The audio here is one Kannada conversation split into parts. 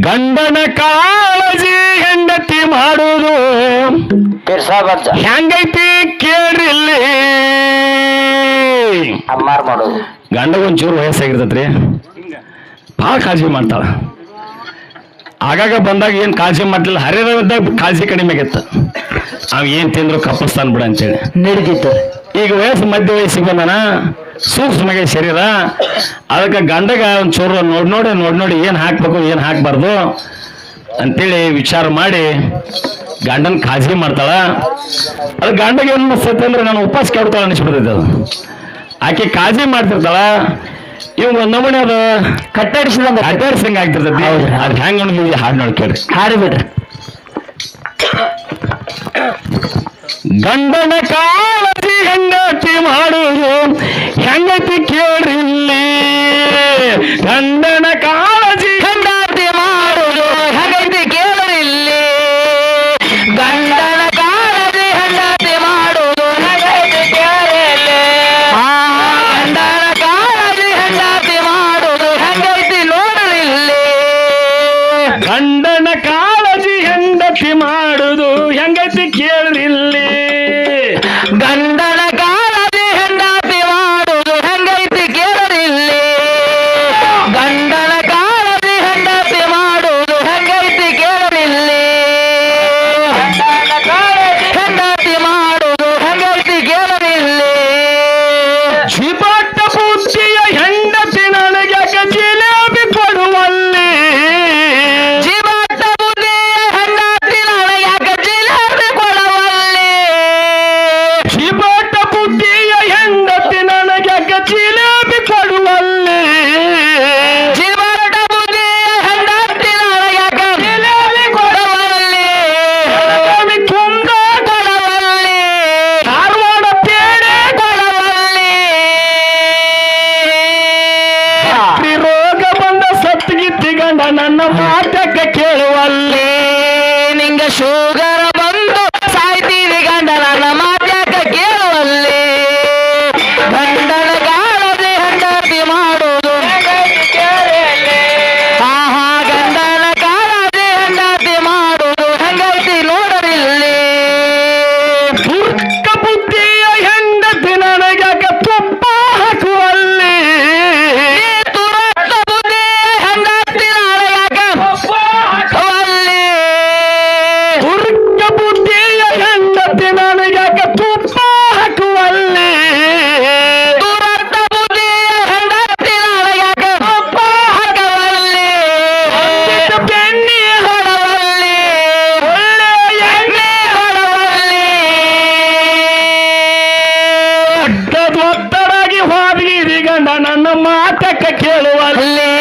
ಗಂಡನ ಕಾಳಜಿ ಹೆಂಡತಿ ಮಾಡುವುದು ಹೆಂಗೈತಿ ಕೇಳಿರಿ ಅಮ್ಮಾರ್ ಗಂಡಗೊಂಚೂರು ವಯಸ್ಸಾಗಿರ್ತತ್ರಿ. ಭಾಳ ಕಾಳಜಿ ಮಾಡ್ತಾಳ. ಆಗಾಗ ಬಂದಾಗ ಏನು ಕಾಳಜಿ ಮಾಡಲಿಲ್ಲ. ಹರಿದಾಗ ಕಾಳಜಿ ಕಡಿಮೆ ಆಗಿತ್ತು. ಅವ್ ಏನು ತಿಂದ್ರು ಕಪ್ಪಸ್ತಾನ ಬಿಡ ಅಂತೇಳಿ. ನಡೀತಿತ್ತು ಈಗ ವಯಸ್ಸು ಮಧ್ಯ ವಯಸ್ಸಿಗೆ ಬಂದಾನ? ಸೂಕ್ಷ್ಮಗೆ ಶರೀರ ಅದಕ್ಕೆ ಗಂಡಗ ಒಂದು ಚೋರ ನೋಡಿ ನೋಡಿ ನೋಡಿ ನೋಡಿ ಏನು ಹಾಕ್ಬೇಕು ಏನು ಹಾಕ್ಬಾರ್ದು ಅಂತೇಳಿ ವಿಚಾರ ಮಾಡಿ ಗಂಡನ ಕಾಳಜಿ ಮಾಡ್ತಾಳ. ಅದು ಗಂಡಗ ಏನು ಅನಿಸ್ತೈತೆ ಅಂದ್ರೆ ನಾನು ಉಪವಾಸ ಕೇಳ್ತಾಳ ಅನಿಸ್ಬಿಡ್ತೈತೆ ಅದು. ಆಕೆ ಕಾಳಜಿ ಮಾಡ್ತಿರ್ತಾಳ. ಇವ್ಗ ನಮೂನೆ ಅದು ಕಟ್ಟಾಡಿಸಿದಂಗ ಕಟ್ಟಾಡಿಸಿದಂಗ ಆಗ್ತಿರ್ತೈತಿ ಅದು ಹೆಂಗ ಅನ್ಬೋದು ಹಾಡು ನೋಡಿ ಕೇಳ್ರಿ ಹಾಡು ಬಿಡ್ರಿ ಗಂಡನ ಕಾಳಜಿ ಹೆಂಡತಿ ಮಾಡುವುದು ಹೆಂಡತಿ ಕೇಳ್ರಿ ಗಂಡನ ಕಾಳ ಮಾತಕ ಕೇಳುವಲ್ಲೇ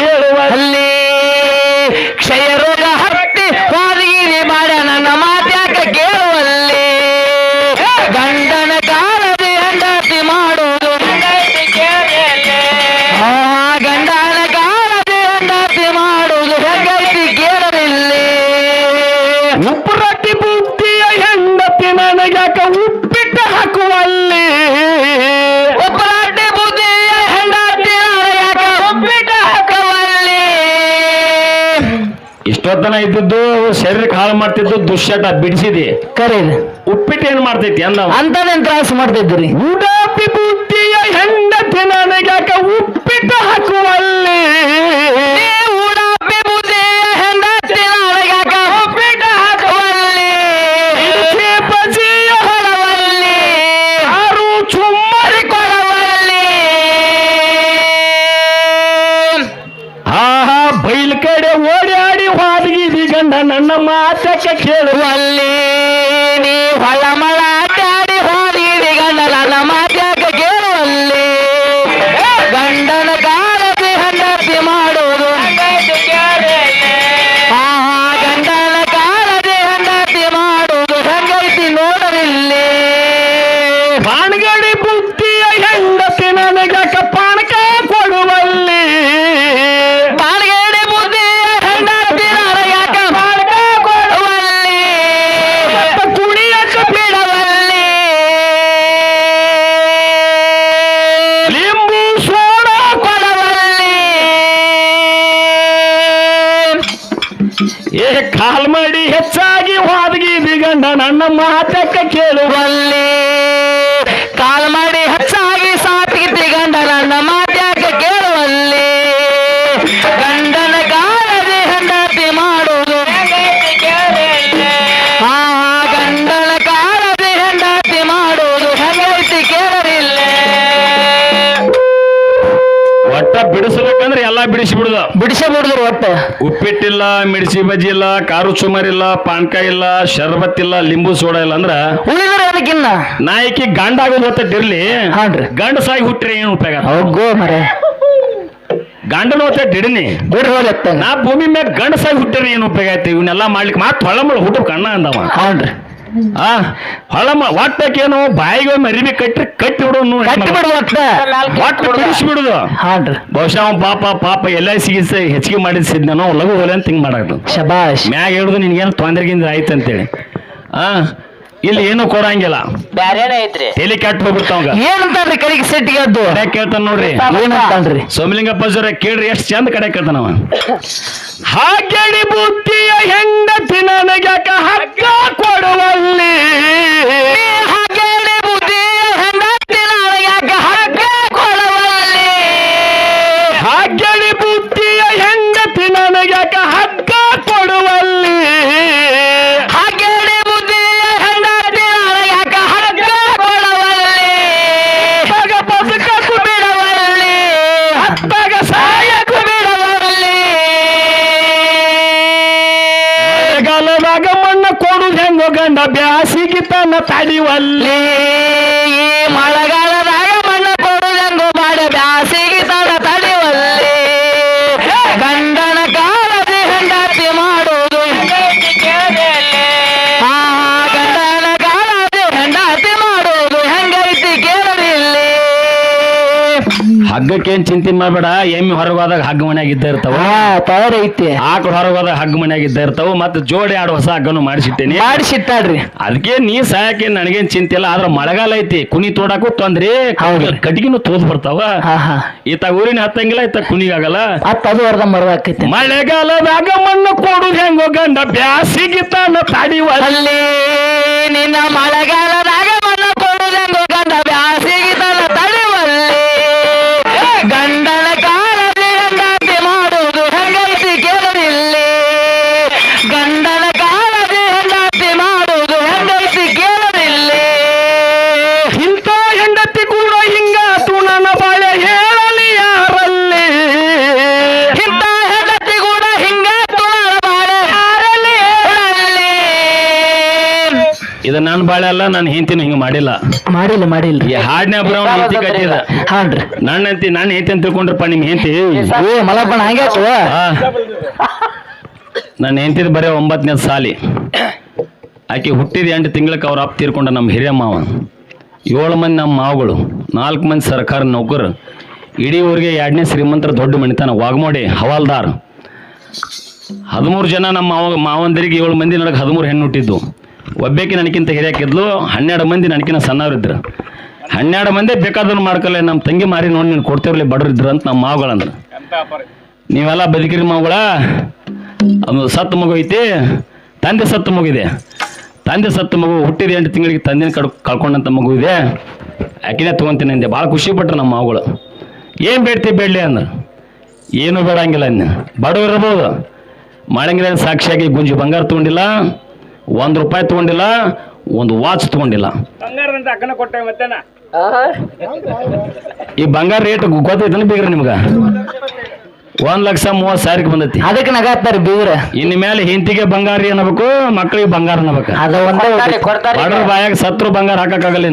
ಕೇಳುವಲ್ಲಿ ಅಲ್ಲಿ ಇಷ್ಟೊತ್ತನ ಇದ್ದದ್ದು ಶರೀರಕ್ಕೆ ಹಾಳು ಮಾಡ್ತಿದ್ದು ದುಶ್ಯಟ ಬಿಡಿಸಿದಿ. ಕರೀರಿ ಉಪ್ಪಿಟ್ಟು ಏನ್ ಮಾಡ್ತೈತಿ ಅಂದ ಅಂತದೇನ್ ತ್ರಾಸ ಮಾಡ್ತಿದ್ರಿ ಉಡಾಪಿ ಬುದ್ಧಿಯ ಹೆಂಡತಿ ನನಗೆ ಉಪ್ಪಿಟ್ಟು ಹಾಕುವಲ್ಲಿ? ಮಾತಕ್ಕೆ ಕೇಳುವಲ್ಲಿ. ಕಾಲ ಮಾಡಿ ಹೆಚ್ಚಾಗಿ ಸಾತಿಗಿದ್ದಿ ಗಂಡ ನನ್ನ ಮಾತ್ಯಾಕ ಕೇಳುವಲ್ಲಿ. ಗಂಡನ ಕಾಲದಿ ಹೆಂಡತಿ ಮಾಡುವುದು. ಆ, ಗಂಡನ ಕಾಲದಿ ಹೆಂಡತಿ ಮಾಡುವುದು ಹೆಂಗೈತಿ ಕೇಳಲಿಲ್ಲ ಒಟ್ಟ ಬಿಡಿಸ್ಬೇಕಂದ್ರೆ ಎಲ್ಲಾ ಬಿಡಿಸಿ ಬಿಡುದ ಬಿಡಿಸೇ ಬಿಡಿದ್ರು ಒಟ್ಟ. ಉಪ್ಪಿಟ್ಟಿಲ್ಲ ಮಿರ್ಚಿ ಬಜ್ಜಿ ಇಲ್ಲ ಕಾರು ಚುಮರ್ ಇಲ್ಲ ಪಾನ್ಕ ಇಲ್ಲ ಶರ್ಬತ್ ಇಲ್ಲ ಲಿಂಬು ಸೋಡಾ ಇಲ್ಲ ಅಂದ್ರ ಉಳಿದ್ರೆ ಅದಕ್ಕಿನ್ನ? ನಾಯಕಿ ಗಂಡ ಆಗೋದು ಹೊತ್ತಿರ್ಲಿ ಗಂಡ ಸಾಯಿ ಹುಟ್ಟ್ರಿ ಏನು ಉಪಯೋಗ? ಹೋಗೋ ಮರೆ. ಗಂಡನ ಹೊತ್ತ ಹಿಡಿನಿ ಬಿಡ್ರಿ ನಾ ಭೂಮಿ ಮೇಲೆ ಗಂಡ ಸಾಯಿ ಹುಟ್ಟಿರಿ ಏನು ಉಪಯೋಗ ಐತಿ ಇವನ್ನೆಲ್ಲ ಮಾಡ್ಲಿಕ್ಕೆ ಮಾತು ಹೊಳಮಳ ಹುಟ್ಟು ಕಣ್ಣ ಅಂದವ. ಹಾನ್ರಿ. ಆ ಹೊಳಮ ಒಟ್ಟಕ್ಕೇನು ಬಾಯಿಗೆ ಮರಿಬಿ ಕಟ್ಟಿ ಕಟ್ಟಿ ಬಿಡು ಕಟ್ಟಿ ಬಿಡು ಒಟ್ಟ ಒಟ್ಟು ಬಿಡಿಸಿ ಬಿಡುದು. ಹಾನ್ರಿ. ಬಹುಶಃ ಪಾಪ ಪಾಪ ಎಲ್ಲ ಸಿಗಿಸಿ ಹೆಚ್ಚಿಗೆ ಮಾಡಿಸಿದ್ನೋ ಲಘು ಹೊಲೆ ಅಂತ ಹಿಂಗ್ ಮಾಡಾಕ ಶಬಾಷ್. ಮ್ಯಾಗ ಹಿಡಿದು ನಿನ್ಗೇನು ತೊಂದರೆಗಿಂದ ಆಯ್ತು ಅಂತೇಳಿ. ಆ ಇಲ್ಲಿ ಏನು ಕೊಡಂಗಿಲ್ಲ. ಬ್ಯಾರೇನ ಐತ್ರಿ? ತಲೆ ಕೆಟ್ಟ ಹೋಗ್ಬಿಡ್ತಾವಂಗ ಏನಂತಾನ್ರಿ ಕಡೆಗೆ ಸೆಟ್ಟಿಗೆ ಅದ್ದು ಕಡೆ ಕೇಳ್ತಾನ ನೋಡ್ರಿ. ಏನಂತಾನ್ರಿ? ಸೋಮಲಿಂಗಪ್ಪ ಜೋರ ಕೇಳ್ರಿ ಎಷ್ಟು ಚಂದ ಕಡೆ ಕೇಳ್ತಾನವ ಹಾಗೆಡಿ ಬುದ್ಧಿಯ ಹೆಂಡತಿ ನನಗೆ ಹಕ್ಕ ಕೊಡುವಲ್ಲಿ ಬ್ಯಾಸಿಗೆ ತನ್ನ ಹಗ್ಗಕ್ಕೇನ್ ಚಿಂತೆ ಮಾಡಬೇಡ. ಎಮ್ಮೆ ಹೊರಗಾದಾಗ ಹಗ್ಗ ಮನ್ಯಾಗ ಇದ್ದ ಇರ್ತಾವ. ತಯಾರೈತಿ ಆಕಳು ಹೊರಗೋದಾಗ ಹಗ್ಗ ಮನ್ಯಾಗ ಇದ್ದ ಇರ್ತಾವ. ಮತ್ತೆ ಜೋಡಿ ಆಡು ಹೊಸ ಹಗ್ಗನು ಮಾಡಿಸಿಟ್ಟೇನಿ. ಮಾಡಿಸಿಟ್ಟಾಡ್ರಿ ಅದಕ್ಕೆ ನೀ ಸಾಯಕ್ಕೆ ನನಗೇನ್ ಚಿಂತೆ ಇಲ್ಲ. ಆದ್ರ ಮಳೆಗಾಲ ಐತಿ. ಕುನಿ ತೋಡಾಕು ತೊಂದ್ರಿ. ಹೌದು. ಕಟ್ಟಿಗೆನು ತೋದ್ ಬರ್ತಾವ. ಹಾ ಹಾ. ಈತ ಊರಿನ ಹತ್ತಂಗಿಲ್ಲ ಈತ ಕುನಿಗಾಗಲ್ಲ ಅತ್ತ ಅದು ಅರ್ಧ ಹಾಕೈತಿ ಮಳೆಗಾಲದಾಗ ಮಣ್ಣು ಕೊಡು ಹೆಂಗೋ ಗಂಡ ಬ್ಯಾಸಿಗೆ ತನ್ನ ತಾಡಿ ನಿನ್ನ ಮಳೆಗಾಲದಾಗ ಇದು ನನ್ನ ಹೆಂಡತಿನ ಹಿಂಗ ಮಾಡಿಲ್ಲ. ಮಾಡಿಲ್ಲ ಮಾಡಿಲ್ಲ. ಹಾಡ್ನೇ ಬರೋ ಹೆಂಡತಿ ಕಟ್ಟಿದ ಹಾನ್ರಿ ನನ್ನ ಹೆಂಡತಿ ನನ್ನ ಹೆಂಡತಿ ಅಂತ ತಿಳ್ಕೊಂಡ್ರಪ್ಪ ನಿಮ್ ಹೆಂಡತಿ. ಏ ಮಲಪ್ಪಣ ಹಂಗೆ. ನನ್ನ ಹೆಂಡತಿದ್ ಬರೀ ಒಂಬತ್ತನೇ ಸಾಲಿ. ಆಕೆ ಹುಟ್ಟಿದ ಎಂಟು ತಿಂಗಳಕ್ಕೆ ಅವ್ರ ಅಪ್ಪ ತೀರ್ಕೊಂಡ ನಮ್ಮ ಹಿರಿಯ ಮಾವ. ಏಳು ಮಂದಿ ನಮ್ಮ ಮಾವುಗಳು ನಾಲ್ಕು ಮಂದಿ ಸರ್ಕಾರ ನೌಕರು. ಇಡೀ ಊರಿಗೆ ಎರಡನೇ ಶ್ರೀಮಂತರ ದೊಡ್ಡ ಮಣಿತನ ವಾಗ್ಮೋಡಿ ಹವಾಲ್ದಾರ್. ಹದಿಮೂರು ಜನ ನಮ್ಮ ಮಾವ ಮಾವಂದರಿಗೆ ಏಳು ಮಂದಿ ನಡಕ್ಕೆ ಹದಿಮೂರು ಹೆಣ್ಣು ಹುಟ್ಟಿದ್ದು. ಒಬ್ಬೇಕಿ ನನಗಿಂತ ಹಿರಿಯಾಕಿದ್ಲು ಹನ್ನೆರಡು ಮಂದಿ ನನಗಿನ ಸಣ್ಣವರಿದ್ರು ಹನ್ನೆರಡು ಮಂದಿ ಬೇಕಾದವ್ರು ಮಾಡ್ಕೊಳ್ಳಿ ನಮ್ಮ ತಂಗಿ ಮಾರಿ ನೋಡಿ ನೀನು ಕೊಡ್ತೇವ್ಲಿ ಬಡ್ರಿದ್ರು ಅಂತ ನಮ್ಮ ಮಾವುಗಳಂದ್ರು ನೀವೆಲ್ಲ ಬದುಕಿರಿ ಮಾವುಗಳ. ಅದು ಸತ್ತು ಮಗು ಐತಿ ತಂದೆ ಸತ್ತು ಮಗು ಇದೆ. ತಂದೆ ಸತ್ತು ಮಗು ಹುಟ್ಟಿದ ಎಂಟು ತಿಂಗಳಿಗೆ ತಂದೆನ ಕಡ್ ಕಳ್ಕೊಂಡಂಥ ಮಗು ಇದೆ. ಆಕಿನೇ ತೊಗೊಂತೀನಿ ಅಂದೆ. ಭಾಳ ಖುಷಿ ಪಟ್ರು ನಮ್ಮ ಮಾವುಗಳು. ಏನು ಬೇಡ್ತಿ ಬೇಡಲಿ ಅಂದ್ರೆ. ಏನೂ ಬೇಡಂಗಿಲ್ಲ ಅನ್ನ ಬಡವ ಇರ್ಬೋದು. ಮಾಡಂಗಿಲ್ಲ ಸಾಕ್ಷಿಯಾಗಿ ಗುಂಜಿ ಬಂಗಾರ ತೊಗೊಂಡಿಲ್ಲ. ಒಂದು ರೂಪಾಯಿ ತಗೊಂಡಿಲ್ಲ ಒಂದು ವಾಚ್ ತಗೊಂಡಿಲ್ಲ. ಬಂಗಾರದಂತ ಅಕ್ಕನ ಕೊಟ್ಟೆ ಮತ್ತೇನ? ಈ ಬಂಗಾರ ರೇಟ್ ಗೊತ್ತೈತನ ಬೀಗ್ರ ನಿಮ್ಗ? ಒಂದ್ ಲಕ್ಷ ಮೂವತ್ ಸಾವಿರಕ್ಕೆ ಬಂದೈತಿ. ಅದಕ್ಕೆ ನಗಾತಾರೆ ಬೀಗ್ರ. ಇನ್ನು ಮೇಲೆ ಹಿಂತಿಗೆ ಬಂಗಾರ ಏನಬೇಕು ಮಕ್ಕಳಿಗೆ ಬಂಗಾರ ಅನ್ನಬೇಕು. ಅದ ಒಂದೇ ಬಡವ್ರ ಬಾಯಾಗ ಸತ್ರು ಬಂಗಾರ ಹಾಕಕ್ಕಾಗಲ್ಲ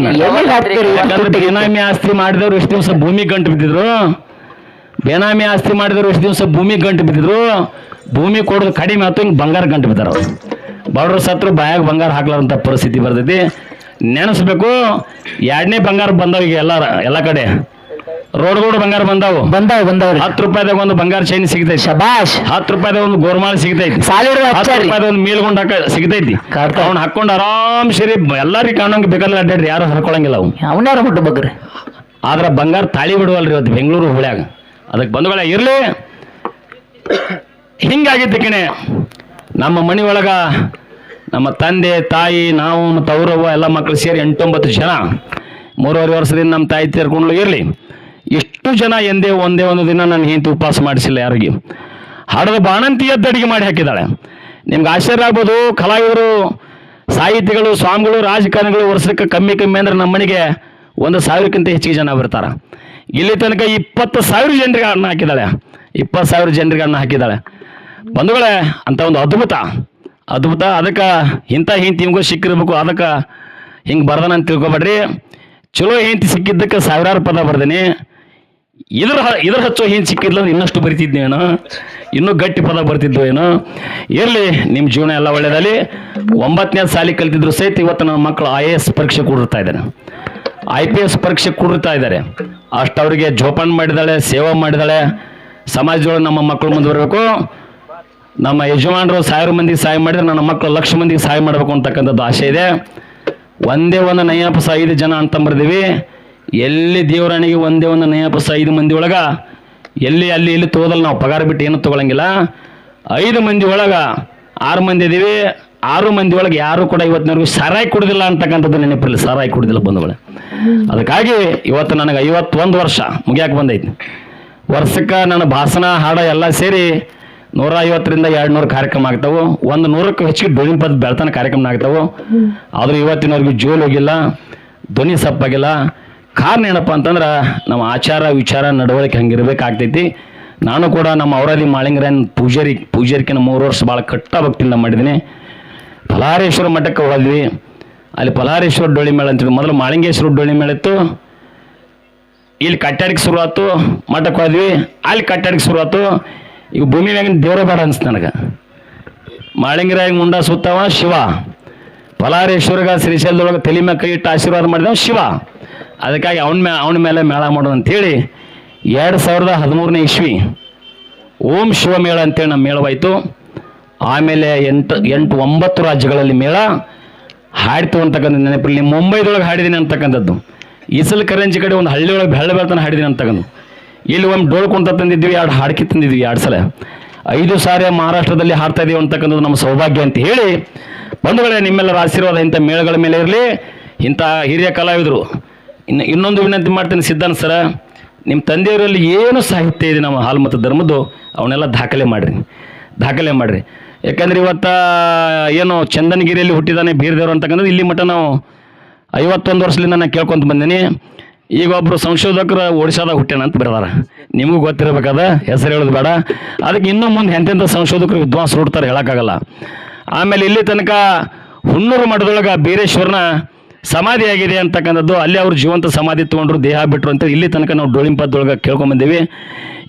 ಬೇನಾಮಿ ಆಸ್ತಿ ಮಾಡಿದವ್ರು ಎಷ್ಟು ದಿವಸ ಭೂಮಿ ಗಂಟು ಬಿದ್ದಿದ್ರು. ಬೇನಾಮಿ ಆಸ್ತಿ ಮಾಡಿದವ್ರು ಎಷ್ಟು ದಿವಸ ಭೂಮಿ ಗಂಟು ಬಿದ್ದಿದ್ರು. ಭೂಮಿ ಕೊಡೋದು ಕಡಿಮೆ ಆಯ್ತು ಹಿಂಗೆ ಬಂಗಾರ ಗಂಟು ಬಿದ್ದಾರ ಅವ್ರು. ಬಡವ್ರ ಸತ್ರು ಬಾಯಾಗ ಬಂಗಾರ ಹಾಕ್ಲಾರಂಥ ಪರಿಸ್ಥಿತಿ ಬರ್ತೈತಿ. ನೆನೆಸ್ಬೇಕು ಎರಡನೇ ಬಂಗಾರ ಬಂದಾವ ಈಗ ಎಲ್ಲ ಎಲ್ಲ ಕಡೆ. ರೋಡ್ಗಳು ಬಂಗಾರ ಬಂದಾವು. ಬಂದಾವ್ ಬಂದಾವ್ರಿ ಹತ್ತು ರೂಪಾಯಿದಾಗ ಒಂದು ಬಂಗಾರ ಚೈನ್ ಸಿಗ್ತೈತಿ. ಶಬಾಷ್. ಹತ್ತು ರೂಪಾಯಿದಾಗ ಒಂದು ಗೋರ್ಮಾಲ್ ಸಿಗ್ತೈತಿ. ಸಾಲಿಡ್ ಹತ್ತು ಒಂದು ಮೇಲ್ಗೊಂಡ್ ಹಾಕ ಸಿಗ್ತೈತಿ. ಅವ್ನ ಹಾಕೊಂಡು ಆರಾಮ್ ಸರಿ ಎಲ್ಲರಿಗೆ ಕಾಣಂಗೆ ಬೇಕಾದ್ರೆ ಅಡ್ಡಾಡ್ರಿ ಯಾರು ಹರ್ಕೊಳಂಗಿಲ್ಲ ಅವು ಅವನ್ಯಾರ ಬಗ್ರಿ ಆದ್ರೆ ಬಂಗಾರ ತಾಳಿ ಬಿಡುವಲ್ರಿ ಇವತ್ತು ಬೆಂಗಳೂರು ಹುಳ್ಯಾಗ ಅದಕ್ಕೆ ಬಂಧುಗಳ ಇರ್ಲಿ. ಹಿಂಗಾಗಿತ್ತು ಕಣೆ ನಮ್ಮ ಮನೆ ಒಳಗ ನಮ್ಮ ತಂದೆ, ತಾಯಿ, ನಾವು ಮತ್ತು ಅವರವ್ವ ಎಲ್ಲ ಮಕ್ಕಳು ಸೇರಿ ಎಂಟೊಂಬತ್ತು ಜನ. ಮೂರುವರೆ ವರ್ಷದಿಂದ ನಮ್ಮ ತಾಯಿ ತೀರ್ಕೊಂಡು ಇರಲಿ. ಎಷ್ಟು ಜನ ಎಂದೇ ಒಂದೇ ಒಂದು ದಿನ ನನ್ನ ಹೆಂಡತಿ ಉಪವಾಸ ಮಾಡಿಸಿಲ್ಲ ಯಾರಿಗೆ. ಹಡದ ಬಾಣಂತಿ ಎದ್ದು ಮಾಡಿ ಹಾಕಿದ್ದಾಳೆ. ನಿಮ್ಗೆ ಆಶ್ಚರ್ಯ ಆಗ್ಬೋದು, ಕಲಾವಿದರು, ಸಾಹಿತಿಗಳು, ಸ್ವಾಮಿಗಳು, ರಾಜಕಾರಣಿಗಳು ವರ್ಷಕ್ಕೆ ಕಮ್ಮಿ ಕಮ್ಮಿ ಅಂದ್ರೆ ನಮ್ಮ ಮನೆಗೆ ಒಂದು ಸಾವಿರಕ್ಕಿಂತ ಹೆಚ್ಚಿಗೆ ಜನ ಬರ್ತಾರೆ. ಇಲ್ಲಿ ತನಕ ಇಪ್ಪತ್ತು ಸಾವಿರ ಜನರಿಗೆ ಅನ್ನ ಹಾಕಿದ್ದಾಳೆ. ಇಪ್ಪತ್ತು ಸಾವಿರ ಜನರಿಗೆ ಅನ್ನ ಹಾಕಿದ್ದಾಳೆ. ಬಂಧುಗಳೇ, ಅಂತ ಒಂದು ಅದ್ಭುತ. ಅದ್ಭುತ. ಅದಕ್ಕೆ ಇಂಥ ಹೆಂಡತಿ ನಿಮಗೂ ಸಿಕ್ಕಿರ್ಬೇಕು. ಅದಕ್ಕೆ ಹಿಂಗೆ ಬರ್ದಾನ ಅಂತ ತಿಳ್ಕೊಬೇಡ್ರಿ. ಚಲೋ ಹೆಂಡತಿ ಸಿಕ್ಕಿದ್ದಕ್ಕೆ ಸಾವಿರಾರು ಪದ ಬರ್ದೇನೆ. ಇದ್ರ ಇದ್ರ ಹಚ್ಚೋ ಹೆಂಗೆ ಸಿಕ್ಕಿದ್ಲು ಅಂದ್ರೆ ಇನ್ನಷ್ಟು ಏನು ಇನ್ನೂ ಗಟ್ಟಿ ಪದ ಬರ್ತಿದ್ವು ಏನು. ಇರಲಿ ನಿಮ್ಮ ಜೀವನ ಎಲ್ಲ ಒಳ್ಳೇದಲ್ಲಿ ಒಂಬತ್ತನೇ ಸಾಲಿ ಕಲ್ತಿದ್ರು ಸಹಿತ ಇವತ್ತು ನನ್ನ ಮಕ್ಕಳು ಐ ಎ ಎಸ್ ಪರೀಕ್ಷೆ ಕೂಡಿರ್ತಾ ಇದ್ದಾರೆ ಐ ಪಿ ಎಸ್ ಪರೀಕ್ಷೆ ಕೂಡಿರ್ತಾ ಇದ್ದಾರೆ ಅಷ್ಟು ಅವರಿಗೆ ಜೋಪಾನ ಮಾಡಿದಾಳೆ ಸೇವೆ ಮಾಡಿದಾಳೆ ಸಮಾಜದೊಳಗೆ ನಮ್ಮ ಮಕ್ಕಳು ಮುಂದುವರಬೇಕು ನಮ್ಮ ಯಜಮಾನರು ಸಾವಿರ ಮಂದಿಗೆ ಸಹಾಯ ಮಾಡಿದ್ರೆ ನನ್ನ ಮಕ್ಕಳು ಲಕ್ಷ ಮಂದಿಗೆ ಸಹಾಯ ಮಾಡಬೇಕು ಅಂತಕ್ಕಂಥದ್ದು ಆಸೆ ಇದೆ. ಒಂದೇ ಒಂದು ನಯಪಸ ಐದು ಜನ ಅಂತ ಬರ್ದೀವಿ. ಎಲ್ಲಿ ದೇವರಾಣಿಗೆ ಒಂದೇ ಒಂದು ನಯಪಸ ಐದು ಮಂದಿ ಒಳಗ, ಎಲ್ಲಿ, ಅಲ್ಲಿ, ಇಲ್ಲಿ ತಗೋದಲ್ಲ ನಾವು ಪಗಾರ ಬಿಟ್ಟು ಏನು ತಗೊಳಂಗಿಲ್ಲ. ಐದು ಮಂದಿ ಒಳಗ ಆರು ಮಂದಿ ಇದೀವಿ. ಆರು ಮಂದಿ ಒಳಗೆ ಯಾರು ಕೂಡ ಇವತ್ತಿನವರೆಗೂ ಸರಾಯಿ ಕುಡಿದಿಲ್ಲ ಅಂತಕ್ಕಂಥದ್ದು ನೆನಪಿರಲಿ. ಸರಾಯಿ ಕುಡಿದಿಲ್ಲ ಬಂದವಳೆ. ಅದಕ್ಕಾಗಿ ಇವತ್ತು ನನಗೆ ಐವತ್ತೊಂದು ವರ್ಷ ಮುಗಿಯಾಕೆ ಬಂದೈತಿ. ವರ್ಷಕ್ಕೆ ನನ್ನ ಭಾಷಣ ಹಾಡ ಎಲ್ಲ ಸೇರಿ ನೂರ ಐವತ್ತರಿಂದ ಎರಡು ನೂರು ಕಾರ್ಯಕ್ರಮ ಆಗ್ತಾವೆ. ಒಂದು ನೂರಕ್ಕೂ ಹೆಚ್ಚಿಗೆ ಧ್ವನಿ ಪದ ಬೆಳ್ತಾನ ಕಾರ್ಯಕ್ರಮ ಆಗ್ತಾವೆ. ಆದರೂ ಇವತ್ತಿನವರೆಗೂ ಜೋಲ್ ಹೋಗಿಲ್ಲ, ಧ್ವನಿ ಸಪ್ಪಾಗಿಲ್ಲ. ಕಾರಣ ಏನಪ್ಪ ಅಂತಂದ್ರೆ ನಮ್ಮ ಆಚಾರ ವಿಚಾರ ನಡವಳಿಕೆ ಹಂಗಿರ್ಬೇಕಾಗ್ತೈತಿ. ನಾನು ಕೂಡ ನಮ್ಮ ಅವರಲ್ಲಿ ಮಾಳಿಂಗರನ್ ಪೂಜಾರಿ ಪೂಜಾರಿಕಿನ ಮೂರು ವರ್ಷ ಭಾಳ ಕಟ್ಟ ಭಕ್ತಿಯಿಂದ ಮಾಡಿದ್ದೀನಿ ಫಲಹಾರೇಶ್ವರ ಮಠಕ್ಕೆ ಹೋದ್ವಿ ಅಲ್ಲಿ ಫಲಹಾರೇಶ್ವರ ಡೊಳ್ಳಿ ಮೇಳ ಅಂತ ಮೊದಲು ಮಾಳಿಂಗೇಶ್ವರ ಡೊಳ್ಳಿ ಮೇಳ ಇತ್ತು. ಇಲ್ಲಿ ಕಟ್ಟಡಕ್ಕೆ ಶುರುವಾತು ಮಠಕ್ಕೆ ಹೋದ್ವಿ. ಅಲ್ಲಿ ಕಟ್ಟಡಕ್ಕೆ ಶುರು ಆಯ್ತು ಈಗ ಭೂಮಿ ಮ್ಯಾಗಿನ ದೇವರ ಬೇಡ ಅನ್ಸ್ ನನಗೆ. ಮಾಳಿಂಗರಾಯ ಮುಂಡ ಸುತ್ತವ ಶಿವ. ಪಲಾರೇಶ್ವರಗ ಶ್ರೀಶೈಲದೊಳಗೆ ತಲೆ ಮ್ಯಾಗ ಕೈ ಇಟ್ಟು ಆಶೀರ್ವಾದ ಮಾಡಿದವ ಶಿವ. ಅದಕ್ಕಾಗಿ ಅವನ ಮೇ ಅವನ ಮೇಲೆ ಮೇಳ ಮಾಡೋದು ಅಂತೇಳಿ ಎರಡು ಸಾವಿರದ ಹದಿಮೂರನೇ ಇಸ್ವಿ ಓಂ ಶಿವ ಮೇಳ ಅಂತೇಳಿ ನಮ್ಮ ಮೇಳವಾಯಿತು ಆಮೇಲೆ ಎಂಟು ಎಂಟು ಒಂಬತ್ತು ರಾಜ್ಯಗಳಲ್ಲಿ ಮೇಳ. ಹಾಡ್ತು ಅಂತಕ್ಕಂಥ ನೆನಪಿರಲಿ ಮುಂಬೈದೊಳಗೆ ಹಾಡಿದ್ದೀನಿ ಅಂತಕ್ಕಂಥದ್ದು. ಇಸಲ್ ಕರೆಂಜಿ ಕಡೆ ಒಂದು ಹಳ್ಳಿಯೊಳಗೆ ಬೆಳ್ಳ ಬೆಳ್ತಾನೆ ಹಾಡಿದ್ದೀನಿ ಅಂತಕ್ಕಂಥ ಇಲ್ಲಿ ಒಂದು ಡೋಲ್ ಕುಂತ ತಂದಿದ್ವಿ ಎರಡು ಹಾಡ್ಕಿ ತಂದಿದ್ವಿ ಎರಡು ಸಲ. ಐದು ಸಾರಿ ಮಹಾರಾಷ್ಟ್ರದಲ್ಲಿ ಹಾಡ್ತಾ ಇದೀವಿ ಅಂತಕ್ಕಂಥದ್ದು ನಮ್ಮ ಸೌಭಾಗ್ಯ ಅಂತ ಹೇಳಿ. ಬಂಧುಗಳೇ, ನಿಮ್ಮೆಲ್ಲರ ಆಶೀರ್ವಾದ ಇಂಥ ಮೇಳಗಳ ಮೇಲೆ ಇರಲಿ. ಇಂಥ ಹಿರಿಯ ಕಲಾವಿದರು. ಇನ್ನು ಇನ್ನೊಂದು ವಿನಂತಿ ಮಾಡ್ತೀನಿ ಸಿದ್ಧಾಂತ ಸರ ನಿಮ್ಮ ತಂದೆಯವರಲ್ಲಿ ಏನು ಸಾಹಿತ್ಯ ಇದೆ ನಮ್ಮ ಹಾಲು ಮತ್ತು ಧರ್ಮದ್ದು, ಅವನ್ನೆಲ್ಲ ದಾಖಲೆ ಮಾಡಿರಿ. ದಾಖಲೆ ಮಾಡಿರಿ. ಯಾಕಂದ್ರೆ ಇವತ್ತು ಏನು ಚಂದನಗಿರಿಯಲ್ಲಿ ಹುಟ್ಟಿದಾನೆ ಬೀರದೇವರು ಅಂತಕ್ಕಂಥದ್ದು, ಇಲ್ಲಿ ಮಟ್ಟ ನಾವು ಐವತ್ತೊಂದು ವರ್ಷದಿಂದ ನಾನು ಕೇಳ್ಕೊಂತ ಬಂದೀನಿ. ಈಗ ಒಬ್ಬರು ಸಂಶೋಧಕರು ಒಡಿಶಾದಾಗ ಹುಟ್ಟ್ಯಾನ ಅಂತ ಬರೆದಾರ. ನಿಮಗೂ ಗೊತ್ತಿರಬೇಕಾದ ಹೆಸರು ಹೇಳೋದು ಬೇಡ. ಅದಕ್ಕೆ ಇನ್ನೂ ಮುಂದೆ ಎಂತೆಂಥ ಸಂಶೋಧಕರು ವಿದ್ವಾಂಸ ಹುಡ್ತಾರೆ ಹೇಳೋಕ್ಕಾಗಲ್ಲ. ಆಮೇಲೆ ಇಲ್ಲಿ ತನಕ ಹುಣ್ಣೂರು ಮಠದೊಳಗೆ ಬೀರೇಶ್ವರನ ಸಮಾಧಿ ಆಗಿದೆ ಅಂತಕ್ಕಂಥದ್ದು, ಅಲ್ಲಿ ಅವರು ಜೀವಂತ ಸಮಾಧಿ ತೊಗೊಂಡ್ರು, ದೇಹ ಬಿಟ್ಟರು ಅಂತ ಇಲ್ಲಿ ತನಕ ನಾವು ಡೋಳಿಂಪದೊಳಗೆ ಕೇಳ್ಕೊಂಬಂದೀವಿ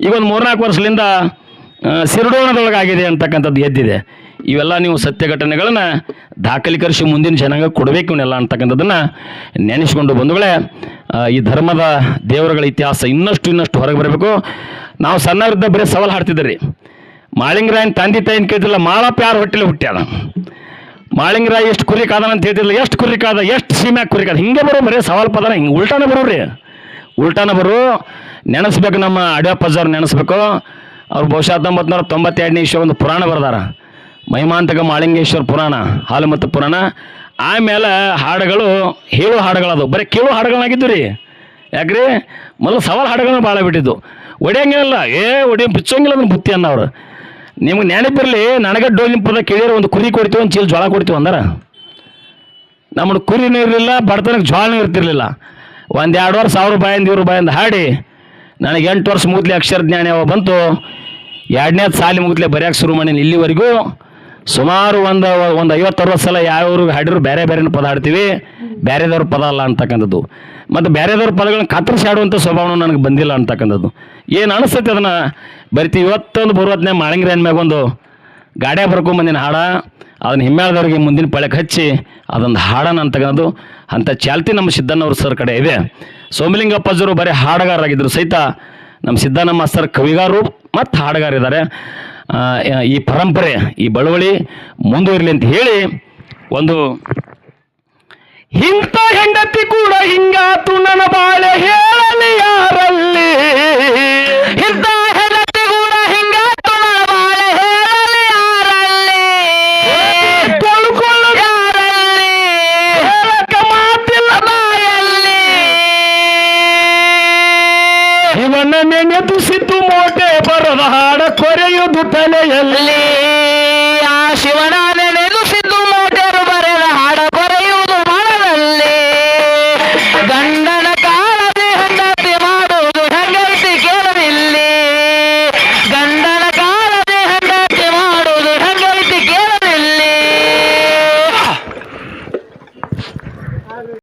ಈಗ ಒಂದು ಮೂರ್ನಾಲ್ಕು ವರ್ಷದಿಂದ ಆ, ಸಿರುಡೋಣದೊಳಗೆ ಆಗಿದೆ ಅಂತಕ್ಕಂಥದ್ದು ಎದ್ದಿದೆ. ಇವೆಲ್ಲ ನೀವು ಸತ್ಯ ಘಟನೆಗಳನ್ನ ದಾಖಲೀಕರಿಸಿ ಮುಂದಿನ ಜನಾಂಗ ಕೊಡಬೇಕು ಇವನ್ನೆಲ್ಲ ಅಂತಕ್ಕಂಥದ್ದನ್ನು ನೆನೆಸ್ಕೊಂಡು ಬಂಧುಗಳೇ ಈ ಧರ್ಮದ ದೇವರುಗಳ ಇತಿಹಾಸ ಇನ್ನಷ್ಟು ಇನ್ನಷ್ಟು ಹೊರಗೆ ಬರಬೇಕು. ನಾವು ಸಣ್ಣವರಿದ್ದ ಬರೀ ಸವಾಲು ಹಾಡ್ತಿದ್ರಿ ಮಾಳಿಂಗರಾಯನ ತಂದೆ ತಾಯಿನ ಕೇಳ್ತಿಲ್ಲ ಮಾಳಪ್ಪ ಯಾರು ಹೊಟ್ಟೆಲಿ ಹುಟ್ಟ್ಯಾನ ಮಾಳಿಂಗರಾಯ ಎಷ್ಟು ಕುರಿ ಕಾದನ ಅಂತ ಹೇಳ್ತಿಲ್ಲ ಎಷ್ಟು ಕುರಿ ಕಾದ ಎಷ್ಟು ಸೀಮ್ಯಾಗ ಕುರಿ ಕಾದ ಹಿಂಗೆ ಬರೋ ಬರೀ ಸವಾಲು ಪದನ ಹಿಂಗೆ ಉಲ್ಟಾನ ಬರೋರಿ ಉಲ್ಟಾನ ಬರು ನೆನೆಸ್ಬೇಕು ನಮ್ಮ ಅಡ್ಯಪ್ಪಜ್ಜವ್ರು ನೆನೆಸ್ಬೇಕು. ಅವ್ರು ಬಹುಶಃ ಹತ್ತೊಂಬತ್ತು ನೂರ ತೊಂಬತ್ತೆರಡನೇ ಇಶ್ವ ಒಂದು ಪುರಾಣ ಬರ್ದಾರ. ಮಹಿಮಾಂತಕ ಮಾಳಿಂಗೇಶ್ವರ ಪುರಾಣ, ಹಾಲು ಮತ್ತು ಪುರಾಣ. ಆಮೇಲೆ ಹಾಡುಗಳು ಹೇಳು ಹಾಡುಗಳದು ಬರೀ ಕೇಳು ಹಾಡುಗಳನ್ನಾಗಿದ್ದು ರೀ. ಯಾಕ್ರಿ? ಮೊದಲು ಸವಾಲು ಹಾಡುಗಳನ್ನ ಭಾಳ ಬಿಟ್ಟಿದ್ದು. ಒಡೆಯಂಗಿಲ್ಲ ಏ, ಒಡೆಯ ಬಿಚ್ಚಂಗಿಲ್ಲ ಅದನ್ನ ಬುತ್ತಿ ಅನ್ನೋರು ನಿಮ್ಗೆ ನೆನಪಿರಲಿ ನನಗೆ ಡೋಲಿನ ಪದ ಕೇಳಿದ್ರೆ ಒಂದು ಕುರಿ ಕೊಡ್ತೀವಿ ಒಂದು ಚೀಲ ಜೋಳ ಕೊಡ್ತೀವಿ ಅಂದ್ರೆ. ನಮ್ಮ ಕುರಿನೂ ಇರಲಿಲ್ಲ, ಬಡತನಕ್ಕೆ ಜ್ವಾಳನೂ ಇರ್ತಿರ್ಲಿಲ್ಲ. ಒಂದು ಎರಡು ವರ್ಷ ಸಾವಿರ ರೂಪಾಯಿಂದ ಇವ್ರ ರೂಪಾಯಿಂದ ಹಾಡಿ. ನನಗೆ ಎಂಟು ವರ್ಷ ಮುಗಿದ್ಲೆ ಅಕ್ಷರ ಜ್ಞಾನ ಯಾವ ಬಂತು, ಎರಡನೇ ಸಾಲಿ ಮುಗಿದ್ಲೆ ಬರೆಯೋಕೆ ಶುರು ಮಾಡೀನಿ. ಇಲ್ಲಿವರೆಗೂ ಸುಮಾರು ಒಂದು ಒಂದು ಐವತ್ತು ಅರವತ್ತು ಸಲ ಯಾವ್ಯಾವ್ರಿಗೆ ಹಾಡಿದ್ರು, ಬೇರೆ ಬೇರೆನ ಪದ ಹಾಡ್ತೀವಿ. ಬೇರೆದವ್ರ ಪದ ಅಲ್ಲ ಅಂತಕ್ಕಂಥದ್ದು. ಮತ್ತು ಬೇರೆದವ್ರ ಪದಗಳನ್ನ ಕತ್ತರಿಸಿ ಆಡುವಂಥ ಸ್ವಭಾವ ನನಗೆ ಬಂದಿಲ್ಲ ಅಂತಕ್ಕಂಥದ್ದು. ಏನು ಅನಿಸ್ತೈತೆ ಅದನ್ನು? ಬರಿತೀವಿ, ಇವತ್ತೊಂದು ಬರುವತ್ನೇ ಮಾಳಂಗಿರಿ ಅಂದ್ಮ್ಯಾಗ ಒಂದು ಗಾಡ್ಯಾಗ ಬರ್ಕೊಂಬಂದಿನ ಹಾಡ. ಅದನ್ನ ಹಿಮ್ಮೇಳದವ್ರಿಗೆ ಮುಂದಿನ ಪಳಕ್ಕೆ ಹಚ್ಚಿ ಅದೊಂದು ಹಾಡನ ಅಂತಕ್ಕಂಥದ್ದು ಅಂಥ ಚಾಲ್ತಿ ನಮ್ಮ ಸಿದ್ದಣ್ಣವ್ರ ಸರ್ ಕಡೆ ಇದೆ. ಸೋಮಲಿಂಗಪ್ಪಜ್ಜರು ಬರೀ ಹಾಡುಗಾರರಾಗಿದ್ದರು ಸಹಿತ ನಮ್ಮ ಸಿದ್ದಣ್ಣ ಮಾಸ್ತರ್ ಕವಿಗಾರರು ಮತ್ತು ಹಾಡುಗಾರಿದ್ದಾರೆ. ಈ ಪರಂಪರೆ, ಈ ಬಳುವಳಿ ಮುಂದುವರಿಲಿ ಅಂತ ಹೇಳಿ ಒಂದು ಇಂಥ ಹೆಂಡತಿ ಕೂಡ ಹಿಂಗಾತು ನನ್ನ ಬಾಳೆ ಹೇಳಲಿ ಯಾರಲ್ಲಿ?